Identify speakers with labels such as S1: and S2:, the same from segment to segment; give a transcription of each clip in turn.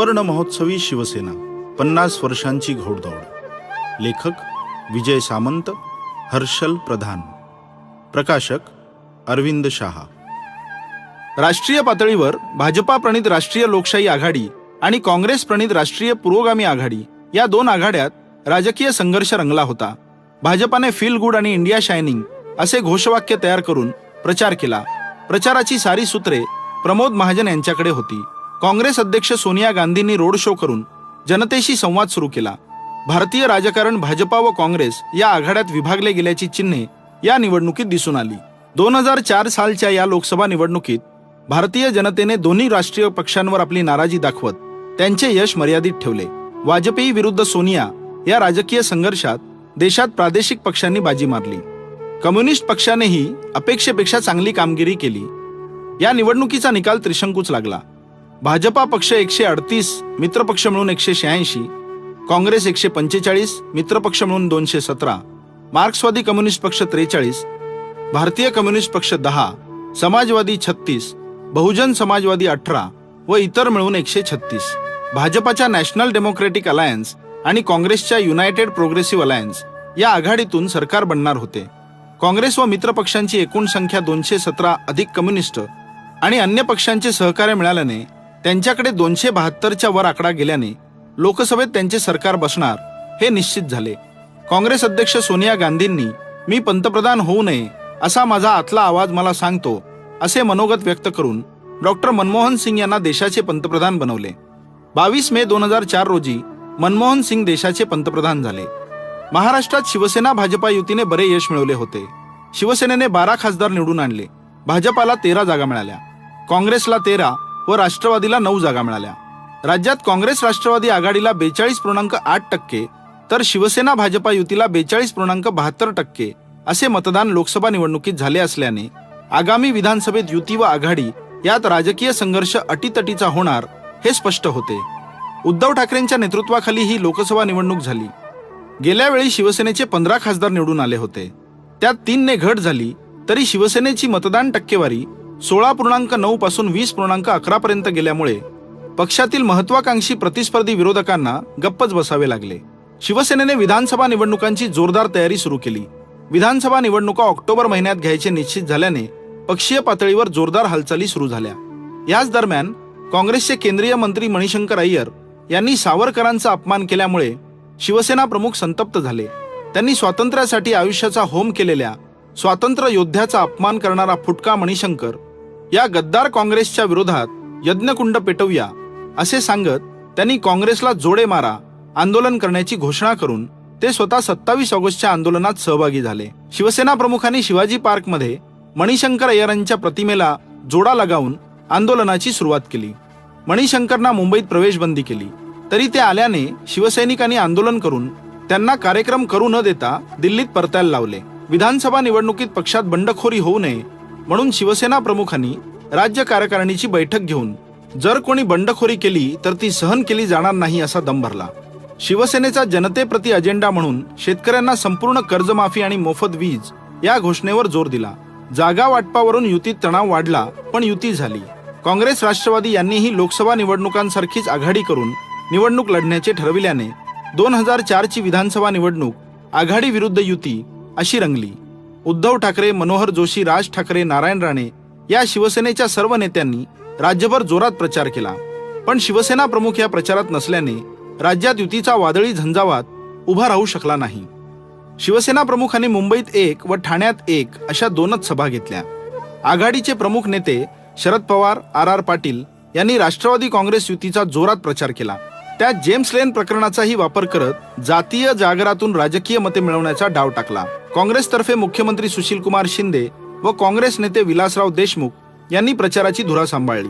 S1: सुवर्ण महोत्सवी शिवसेना पन्नास वर्षांची घोडदौड. लेखक विजय सामंत हर्षल प्रधान. प्रकाशक अरविंद शहा. राष्ट्रीय पातळीवर भाजपा प्रणित राष्ट्रीय लोकशाही आघाडी आणि काँग्रेस प्रणित राष्ट्रीय पुरोगामी आघाडी या दोन आघाड्यात राजकीय संघर्ष रंगला होता. भाजपाने फील गुड आणि इंडिया शायनिंग असे घोषवाक्य तयार करून प्रचार केला. प्रचाराची सारी सूत्रे प्रमोद महाजन यांच्याकडे होती. काँग्रेस अध्यक्ष सोनिया गांधींनी रोड शो करून जनतेशी संवाद सुरू केला. भारतीय राजकारण भाजपा व काँग्रेस या आघाड्यात विभागले गेल्याची चिन्हे या निवडणुकीत दिसून आली. दोन हजार चार सालच्या या लोकसभा निवडणुकीत भारतीय जनतेने दोन्ही राष्ट्रीय पक्षांवर आपली नाराजी दाखवत त्यांचे यश मर्यादित ठेवले. वाजपेयी विरुद्ध सोनिया या राजकीय संघर्षात देशात प्रादेशिक पक्षांनी बाजी मारली. कम्युनिस्ट पक्षानेही अपेक्षेपेक्षा चांगली कामगिरी केली. या निवडणुकीचा निकाल त्रिशंकूच लागला. भाजपा पक्ष एकशे अडतीस मित्रपक्ष मिळून एकशे शहाऐंशी काँग्रेस एकशे पंचेचाळीस मित्रपक्ष मिळून दोनशे सतरा मार्क्सवादी कम्युनिस्ट पक्ष त्रेचाळीस भारतीय कम्युनिस्ट पक्ष दहा समाजवादी छत्तीस बहुजन समाजवादी अठरा व इतर मिळून एकशे छत्तीस. भाजपाच्या नॅशनल डेमोक्रेटिक अलायन्स आणि काँग्रेसच्या युनायटेड प्रोग्रेसिव्ह अलायन्स या आघाडीतून सरकार बनणार होते. काँग्रेस व मित्रपक्षांची एकूण संख्या दोनशे सतरा अधिक कम्युनिस्ट आणि अन्य पक्षांचे सहकार्य मिळाल्याने त्यांच्याकडे दोनशे बहात्तरच्या वर आकडा गेल्याने लोकसभेत त्यांचे सरकार बसणार हे निश्चित झाले. काँग्रेस अध्यक्ष सोनिया गांधींनी मी पंतप्रधान होऊ नये असा माझा आतला आवाज मला सांगतो असे मनोगत व्यक्त करून डॉक्टर मनमोहन सिंग यांना देशाचे पंतप्रधान बनवले. बावीस मे दोन हजार चार रोजी मनमोहन सिंग देशाचे पंतप्रधान झाले. महाराष्ट्रात शिवसेना भाजपा युतीने बरे यश मिळवले होते. शिवसेनेने बारा खासदार निवडून आणले. भाजपाला तेरा जागा मिळाल्या. काँग्रेसला तेरा व राष्ट्रवादीला नऊ जागा मिळाल्या. राज्यात काँग्रेस राष्ट्रवादी आघाडीला बेचाळीस पूर्णांक आठ टक्के तर शिवसेना भाजपा युतीला बेचाळीस पूर्णांक बहात्तर टक्के असे मतदान लोकसभा निवडणुकीत झाले असल्याने आगामी विधानसभेत युती व आघाडी यात राजकीय संघर्ष अटीतटीचा होणार हे स्पष्ट होते. उद्धव ठाकरेंच्या नेतृत्वाखाली ही लोकसभा निवडणूक झाली. गेल्या वेळी शिवसेनेचे पंधरा खासदार निवडून आले होते. त्यात तीनने घट झाली तरी शिवसेनेची मतदान टक्केवारी सोळा पूर्णांक नऊ पासून वीस पूर्णांक अकरा पर्यंत गेल्यामुळे पक्षातील महत्वाकांक्षी प्रतिस्पर्धी विरोधकांना गप्पच बसावे लागले. शिवसेनेने विधानसभा निवडणुकांची जोरदार तयारी सुरू केली. विधानसभा निवडणुका ऑक्टोबर महिन्यात घ्यायचे निश्चित झाल्याने पक्षीय पातळीवर जोरदार हालचाली सुरू झाल्या. याच दरम्यान काँग्रेसचे केंद्रीय मंत्री मणिशंकर अय्यर यांनी सावरकरांचा अपमान केल्यामुळे शिवसेना प्रमुख संतप्त झाले. त्यांनी स्वातंत्र्यासाठी आयुष्याचा होम केलेल्या स्वातंत्र्य योद्ध्याचा अपमान करणारा फुटका मणिशंकर या गद्दार काँग्रेसच्या विरोधात यज्ञकुंड पेटवूया असे सांगत त्यांनी काँग्रेसला जोडे मारा आंदोलन करण्याची घोषणा करून ते स्वतः सत्तावीस ऑगस्टच्या आंदोलनात सहभागी झाले. शिवसेना प्रमुखांनी शिवाजी पार्कमध्ये मणिशंकर अय्यरांच्या प्रतिमेला जोडा लगावून आंदोलनाची सुरुवात केली. मणिशंकरना मुंबईत प्रवेशबंदी केली. तरी ते आल्याने शिवसैनिकांनी आंदोलन करून त्यांना कार्यक्रम करू न देता दिल्लीत परतायला लावले. विधानसभा निवडणुकीत पक्षात बंडखोरी होऊ नये म्हणून शिवसेना प्रमुखांनी राज्य कार्यकारिणीची बैठक घेऊन जर कोणी बंडखोरी केली तर ती सहन केली जाणार नाही असा दम भरला. शिवसेनेचा जनतेप्रती अजेंडा म्हणून शेतकऱ्यांना संपूर्ण कर्जमाफी आणि मोफत वीज या घोषणेवर जोर दिला. जागा वाटपावरून युतीत तणाव वाढला पण युती झाली. काँग्रेस राष्ट्रवादी यांनीही लोकसभा निवडणुकांसारखीच आघाडी करून निवडणूक लढण्याचे ठरविल्याने दोन हजार चारची विधानसभा निवडणूक आघाडी विरुद्ध युती अशी रंगली. उद्धव ठाकरे मनोहर जोशी राज ठाकरे नारायण राणे या शिवसेनेच्या सर्व नेत्यांनी राज्यभर जोरात प्रचार केला. पण शिवसेना प्रमुख या प्रचारात नसल्याने राज्यात युतीचा वादळी झंझावात उभा राहू शकला नाही. शिवसेना प्रमुखांनी मुंबईत एक व ठाण्यात एक अशा दोनच सभा घेतल्या. आघाडीचे प्रमुख नेते शरद पवार आर आर पाटील यांनी राष्ट्रवादी काँग्रेस युतीचा जोरात प्रचार केला. त्या जेम्स लेन प्रकरणाचाही वापर करत जातीय जागरातून राजकीय मते मिळवण्याचा डाव टाकला. काँग्रेसतर्फे मुख्यमंत्री सुशील कुमार शिंदे व काँग्रेस नेते विलासराव देशमुख यांनी प्रचाराची धुरा सांभाळली.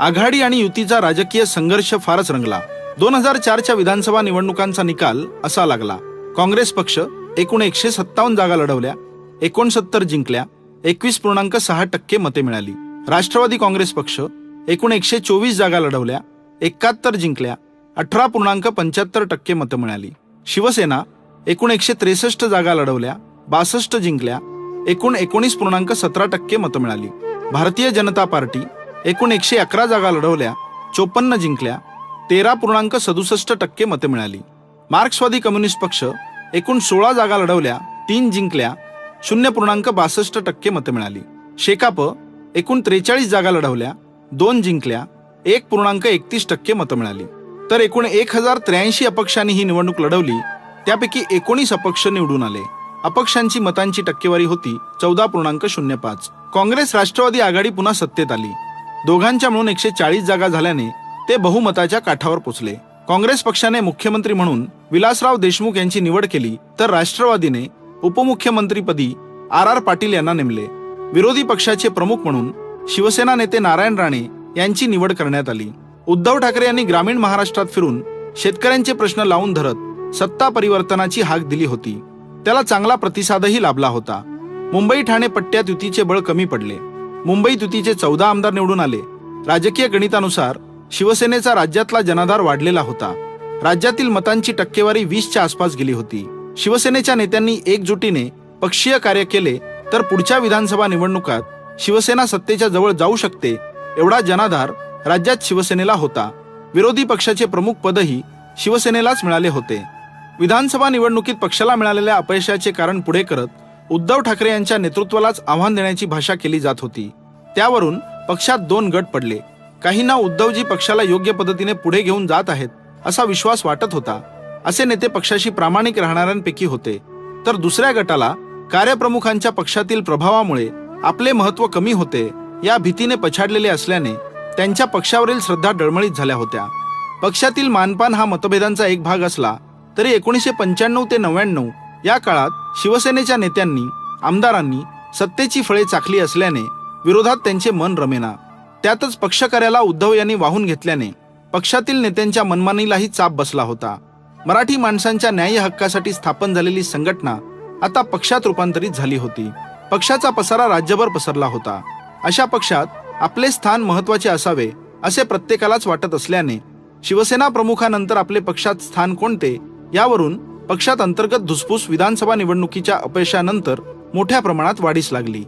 S1: आघाडी आणि युतीचा राजकीय संघर्ष फारच रंगला. दोन हजार चारच्या विधानसभा निवडणुकांचा निकाल असा लागला. काँग्रेस पक्ष एकूण एकशे सत्तावन्न जागा लढवल्या एकोणसत्तर जिंकल्या एकवीस पूर्णांक सहा टक्के मते मिळाली. राष्ट्रवादी काँग्रेस पक्ष एकूण एकशे चोवीस जागा लढवल्या एकाहत्तर जिंकल्या अठरा पूर्णांक पंच्याहत्तर टक्के मतं मिळाली. शिवसेना एकूण एकशे त्रेसष्ट जागा लढवल्या बासष्ट जिंकल्या एकूण एकोणीस पूर्णांक सतरा टक्के मतं मिळाली. भारतीय जनता पार्टी एकूण एकशे अकरा जागा लढवल्या चोपन्न जिंकल्या तेरा पूर्णांक सदुसष्ट टक्के मतं मिळाली. मार्क्सवादी कम्युनिस्ट पक्ष एकूण सोळा जागा लढवल्या तीन जिंकल्या शून्य पूर्णांक बासष्ट टक्के मतं मिळाली. शेकाप एकूण त्रेचाळीस जागा लढवल्या दोन जिंकल्या एक पूर्णांक एकतीस टक्के मतं मिळाली. तर एकूण एक हजार त्र्याऐंशी अपक्षांनी ही निवडणूक लढवली. त्यापैकी एकोणीस अपक्ष निवडून आले. अपक्षांची मतांची टक्केवारी होती चौदा पूर्णांक शून्य पाच. काँग्रेस राष्ट्रवादी आघाडी पुन्हा सत्तेत आली. दोघांच्या मिळून एकशे चाळीस जागा झाल्याने ते बहुमताच्या काठावर पोचले. काँग्रेस पक्षाने मुख्यमंत्री म्हणून विलासराव देशमुख यांची निवड केली तर राष्ट्रवादीने उपमुख्यमंत्रीपदी आर आर पाटील यांना नेमले. विरोधी पक्षाचे प्रमुख म्हणून शिवसेना नेते नारायण राणे यांची निवड करण्यात आली. उद्धव ठाकरे यांनी ग्रामीण महाराष्ट्रात फिरून शेतकऱ्यांचे प्रश्न लावून धरत सत्ता परिवर्तनाची हाक दिली होती. त्याला चांगला प्रतिसादही लाभला होता. मुंबई ठाणे पट्ट्यात युतीचे बळ कमी पडले. मुंबईत युतीचे चौदा आमदार निवडून आले. राजकीय गणितानुसार शिवसेनेचा राज्यातला जनाधार वाढलेला होता. राज्यातील मतांची टक्केवारी वीसच्या आसपास गेली होती. शिवसेनेच्या नेत्यांनी एकजुटीने पक्षीय कार्य केले तर पुढच्या विधानसभा निवडणुकात शिवसेना सत्तेच्या जवळ जाऊ शकते एवढा जनाधार राज्यात शिवसेनेला होता. विरोधी पक्षाचे प्रमुख पदही शिवसेनेलाच मिळाले होते. विधानसभा निवडणुकीत पक्षाला मिळालेल्या अपयशाचे कारण पुढे करत उद्धव ठाकरे यांच्या नेतृत्वालाच आव्हान देण्याची भाषा केली जात होती. त्यावरून पक्षात दोन गट पडले. काहींना उद्धवजी पक्षाला योग्य पद्धतीने पुढे घेऊन जात आहेत असा विश्वास वाटत होता. असे नेते पक्षाशी प्रामाणिक राहणाऱ्यांपैकी होते. तर दुसऱ्या गटाला कार्यप्रमुखांच्या पक्षातील प्रभावामुळे आपले महत्त्व कमी होते या भीतीने पछाडलेले असल्याने त्यांच्या पक्षावरील श्रद्धा डळमळीत झाल्या होत्या. पक्षातील मानपान हा मतभेदांचा एक भाग असला तरी एकोणीसशे पंच्याण्णव ते नव्याण्णव या काळात शिवसेनेच्या नेत्यांनी आमदारांनी सत्तेची फळे चाखली असल्याने विरोधात त्यांचे मन रमेना. त्यातच पक्षकार्याला उद्धव यांनी वाहून घेतल्याने पक्षातील नेत्यांच्या मनमानीलाही चाप बसला होता. मराठी माणसांच्या न्याय हक्कासाठी स्थापन झालेली संघटना आता पक्षात रूपांतरित झाली होती. पक्षाचा पसारा राज्यभर पसरला होता. अशा पक्षात आपले स्थान महत्त्वाचे असावे असे प्रत्येकालाच वाटत असल्याने शिवसेना प्रमुखानंतर आपले पक्षात स्थान कोणते यावरून पक्षात अंतर्गत धुसफूस विधानसभा निवडणुकीच्या अपयशानंतर मोठ्या प्रमाणात वाढीस लागली.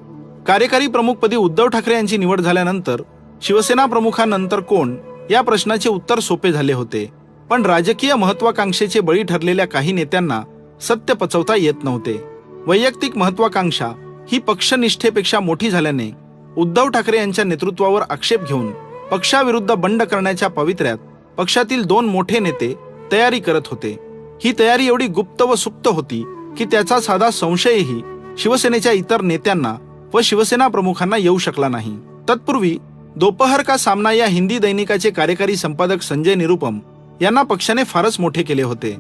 S1: कार्यकारी प्रमुखपदी उद्धव ठाकरे यांची निवड झाल्यानंतर शिवसेना प्रमुखानंतर कोण या प्रश्नाचे उत्तर सोपे झाले होते. पण राजकीय महत्वाकांक्षेचे बळी ठरलेल्या काही नेत्यांना सत्य पचवता येत नव्हते. वैयक्तिक महत्वाकांक्षा ही पक्षनिष्ठेपेक्षा मोठी झाल्याने उद्धव ठाकरे यांच्या नेतृत्वावर आक्षेप घेऊन पक्षाविरुद्ध बंड करण्याच्या पवित्र्यात पक्षातील दोन मोठे नेते तयारी करत होते. ही तयारी एवढी गुप्त व सुप्त होती की त्याचा साधा संशयही शिवसेनेच्या इतर नेत्यांना व शिवसेना प्रमुखांना येऊ शकला नाही. तत्पूर्वी दोपहर का सामना या हिंदी दैनिकाचे कार्यकारी संपादक संजय निरुपम यांना पक्षाने फारच मोठे केले होते.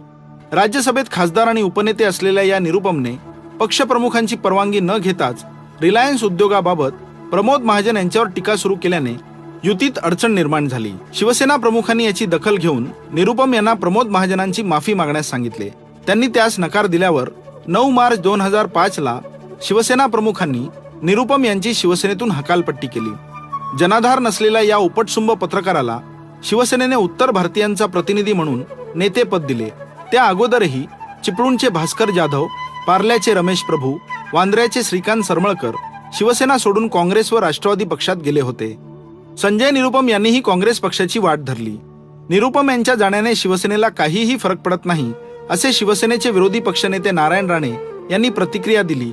S1: राज्यसभेत खासदार आणि उपनेते असलेल्या या निरुपमने पक्षप्रमुखांची परवानगी न घेताच रिलायन्स उद्योगाबाबत प्रमोद महाजन यांच्यावर टीका सुरू केल्याने युतीत अडचण निर्माण झाली. शिवसेना प्रमुखांनी याची दखल घेऊन निरुपम यांना प्रमोद महाजनांची माफी मागण्यास सांगितले. त्यांनी त्यास नकार दिल्यावर नऊ मार्च दोन हजार पाच ला शिवसेना प्रमुखांनी निरुपम यांची शिवसेनेतून हकालपट्टी केली. जनाधार नसलेल्या या उपटसुंब पत्रकाराला शिवसेनेने उत्तर भारतीयांचा प्रतिनिधी म्हणून नेतेपद दिले. त्या अगोदरही चिपळूणचे भास्कर जाधव पार्ल्याचे रमेश प्रभू वांद्र्याचे श्रीकांत सरमळकर शिवसेना सोडून काँग्रेस व राष्ट्रवादी पक्षात गेले होते. संजय निरुपम यांनीही काँग्रेस पक्षाची वाट धरली. निरुपम यांच्या जाण्याने शिवसेनेला काहीही फरक पडत नाही असे शिवसेनेचे विरोधी पक्षनेते नारायण राणे यांनी प्रतिक्रिया दिली.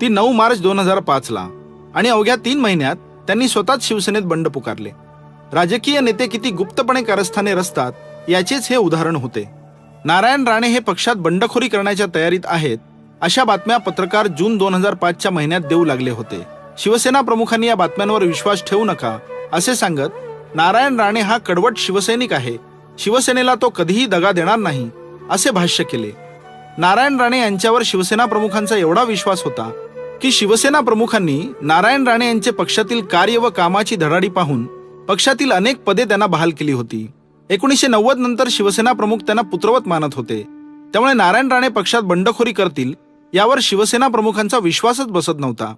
S1: ती नऊ मार्च दोन हजार पाच ला आणि अवघ्या तीन महिन्यात त्यांनी स्वतःच शिवसेनेत बंड पुकारले. राजकीय नेते किती गुप्तपणे कारस्थाने रचतात याचेच हे उदाहरण होते. नारायण राणे हे पक्षात बंडखोरी करण्याच्या तयारीत आहेत अशा बातम्या पत्रकार जून दोन हजार पाचच्या महिन्यात देऊ लागले होते. शिवसेना प्रमुखांनी या बातम्यांवर विश्वास ठेवू नका असे सांगत नारायण राणे हा कडवट शिवसैनिक आहे. शिवसेनेला तो कधीही दगा देणार नाही असे भाष्य केले. नारायण राणे यांच्यावर शिवसेना प्रमुखांचा एवढा विश्वास होता की शिवसेना प्रमुखांनी नारायण राणे यांचे पक्षातील कार्य व कामाची धडाडी पाहून पक्षातील अनेक पदे त्यांना बहाल केली होती. एकोणीसशे नव्वद नंतर शिवसेना प्रमुख त्यांना पुत्रवत मानत होते. त्यामुळे नारायण राणे पक्षात बंडखोरी करतील यावर शिवसेना प्रमुखांचा विश्वासच बसत नव्हता.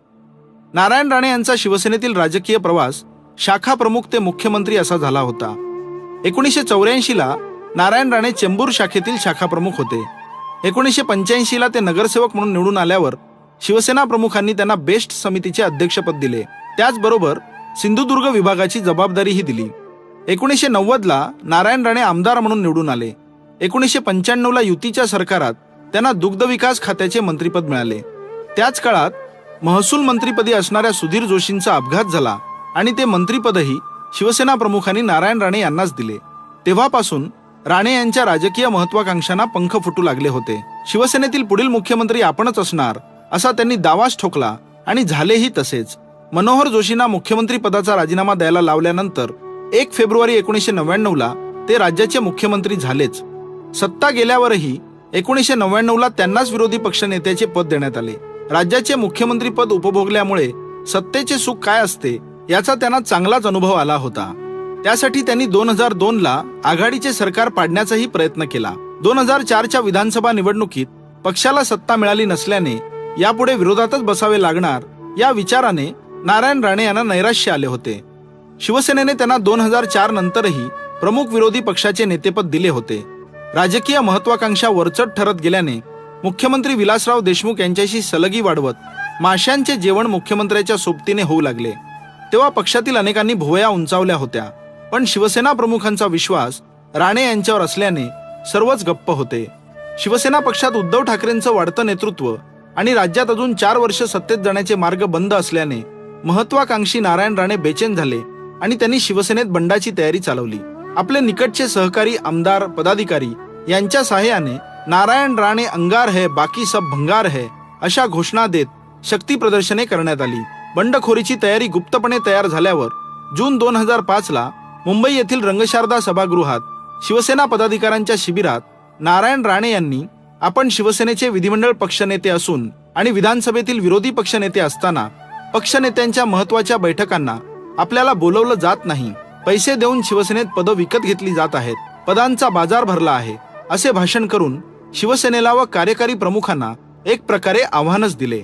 S1: नारायण राणे यांचा शिवसेनेतील राजकीय प्रवास शाखा प्रमुख ते मुख्यमंत्री असा झाला होता. एकोणीसशे चौऱ्याऐंशी ला नारायण राणे चेंबूर शाखेतील शाखा प्रमुख होते. एकोणीसशे पंच्याऐंशी ला ते नगरसेवक म्हणून निवडून आल्यावर शिवसेना प्रमुखांनी त्यांना बेस्ट समितीचे अध्यक्षपद दिले. त्याचबरोबर सिंधुदुर्ग विभागाची जबाबदारीही दिली. एकोणीसशे नव्वदला नारायण राणे आमदार म्हणून निवडून आले. एकोणीसशे पंच्याण्णवला युतीच्या सरकारात त्यांना दुग्ध विकास खात्याचे मंत्रीपद मिळाले. त्याच काळात महसूल मंत्रीपदी असणाऱ्या सुधीर जोशींचा अपघात झाला आणि ते मंत्रीपदही शिवसेना प्रमुखांनी नारायण राणे यांनाच दिले. तेव्हापासून राणे यांच्या राजकीय महत्वाकांक्षांना पंख फुटू लागले होते. शिवसेनेतील पुढील मुख्यमंत्री आपणच असणार असा त्यांनी दावाच ठोकला आणि झालेही तसेच. मनोहर जोशींना मुख्यमंत्री पदाचा राजीनामा द्यायला लावल्यानंतर एक फेब्रुवारी एकोणीसशे नव्याण्णवला ते राज्याचे मुख्यमंत्री झालेच. सत्ता गेल्यावरही एकोणीसशे नव्याण्णवला त्यांनाच विरोधी पक्षनेत्याचे पद देण्यात आले. राज्याचे मुख्यमंत्री पद उपभोगल्यामुळे सत्तेचे सुख काय असते याचा त्यांना चांगलाच अनुभव आला होता. त्यासाठी त्यांनी दोन हजार दोन ला आघाडीचे सरकार पाडण्याचाही प्रयत्न केला. दोन हजार चारच्या विधानसभा निवडणुकीत पक्षाला सत्ता मिळाली नसल्याने यापुढे विरोधातच बसावे लागणार या विचाराने नारायण राणे यांना नैराश्य आले होते. शिवसेनेने त्यांना दोन हजार चार नंतरही प्रमुख विरोधी पक्षाचे नेतेपद दिले होते. राजकीय महत्वाकांक्षा वरचढ ठरत गेल्याने मुख्यमंत्री विलासराव देशमुख यांच्याशी सलगी वाढवत माशांचे जेवण मुख्यमंत्र्याच्या सोबतीने होऊ लागले. तेव्हा पक्षातील अनेकांनी भुवया उंचावल्या होत्या. पण शिवसेना प्रमुखांचा विश्वास राणे यांच्यावर असल्याने सर्वच गप्प होते. शिवसेना पक्षात उद्धव ठाकरेंचं वाढतं नेतृत्व आणि राज्यात अजून चार वर्ष सत्तेत जाण्याचे मार्ग बंद असल्याने महत्वाकांक्षी नारायण राणे बेचैन झाले आणि त्यांनी शिवसेनेत बंडाची तयारी चालवली. आपले निकटचे सहकारी आमदार पदाधिकारी यांच्या सहाय्याने नारायण राणे अंगार है बाकी सब भंगार है अशा घोषणा देत शक्ती प्रदर्शने करण्यात आली. बंडखोरीची तयारी गुप्तपणे तयार झाल्यावर जून दोन हजार पाच ला मुंबई येथील रंगशारदा सभागृहात शिवसेना पदाधिकाऱ्यांच्या शिबिरात नारायण राणे यांनी आपण शिवसेनेचे विधिमंडळ पक्षनेते असून आणि विधानसभेतील विरोधी पक्षनेते असताना पक्षनेत्यांच्या महत्त्वाच्या बैठकांना आपल्याला बोलवलं जात नाही. पैसे देऊन शिवसेनेत पदं विकत घेतली जात आहेत. पदांचा बाजार भरला आहे. असे भाषण करून शिवसेनेला व कार्यकारी प्रमुखांना एक प्रकारे आव्हानच दिले.